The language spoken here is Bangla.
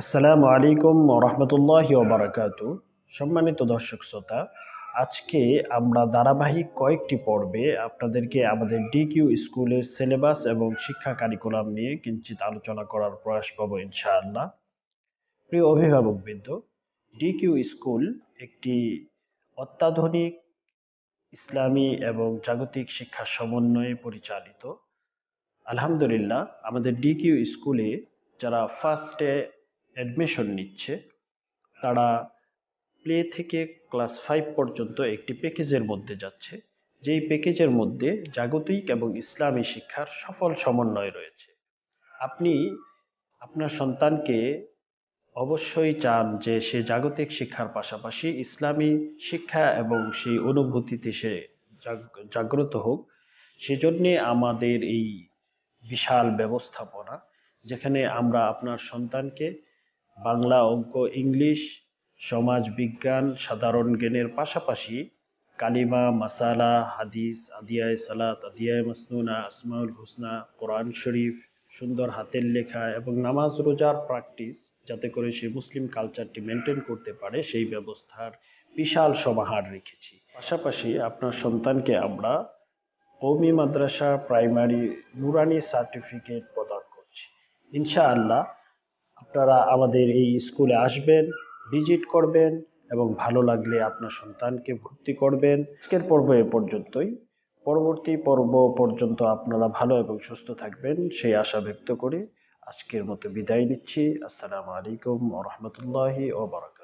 আসসালামু আলাইকুম রহমতুল্লাহ বারাকাতু সম্মানিত দর্শক শ্রোতা, আজকে আমরা ধারাবাহিক কয়েকটি পর্বে আপনাদেরকে আমাদের ডিকিউ স্কুলের সিলেবাস এবং শিক্ষা কারিকুলাম নিয়ে কিঞ্চিত আলোচনা করার প্রয়াস পাবো ইনশাআল্লাহ। প্রিয় অভিভাবকবৃন্দ ডিকিউ স্কুল একটি অত্যাধুনিক ইসলামী এবং জাগতিক শিক্ষা সমন্বয়ে পরিচালিত। আলহামদুলিল্লাহ, আমাদের ডিকিউ স্কুলে যারা ফার্স্টে অ্যাডমিশন নিচ্ছে, তারা প্লে থেকে ক্লাস ফাইভ পর্যন্ত একটি প্যাকেজের মধ্যে যাচ্ছে। যেই প্যাকেজের মধ্যে জাগতিক এবং ইসলামী শিক্ষার সফল সমন্বয় রয়েছে। আপনি আপনার সন্তানকে অবশ্যই চান যে সে জাগতিক শিক্ষার পাশাপাশি ইসলামী শিক্ষা এবং সেই অনুভূতিতে সে জাগ্রত হোক, সেজন্যে আমাদের এই বিশাল ব্যবস্থাপনা, যেখানে আমরা আপনার সন্তানকে বাংলা অঙ্ক, ইংলিশ, সমাজ বিজ্ঞান, সাধারণ জ্ঞানের পাশাপাশি কালিমা, মাসালা, হাদিস, আদিয়ায় সালাত, আদিয়ায় মাসনুনা, আসমাউল হুসনা, কোরআন শরীফ, সুন্দর হাতের লেখা এবং নামাজ রোজার প্র্যাকটিস যাতে করে সে মুসলিম কালচারটি মেনটেন করতে পারে, সেই ব্যবস্থার বিশাল সমাহার রেখেছি। পাশাপাশি আপনার সন্তানকে আমরা কৌমি মাদ্রাসা প্রাইমারি নুরানি সার্টিফিকেট প্রদান করছি। ইনশাআল্লাহ আপনারা আমাদের এই স্কুলে আসবেন, ভিজিট করবেন এবং ভালো লাগলে আপনার সন্তানকে ভর্তি করবেন। আজকের পর্ব এ পর্যন্তই। পরবর্তী পর্ব পর্যন্ত আপনারা ভালো এবং সুস্থ থাকবেন, সেই আশা ব্যক্ত করে আজকের মতো বিদায় নিচ্ছি। আসসালামু আলাইকুম ওরহমতুল্লাহি ওবরাকাত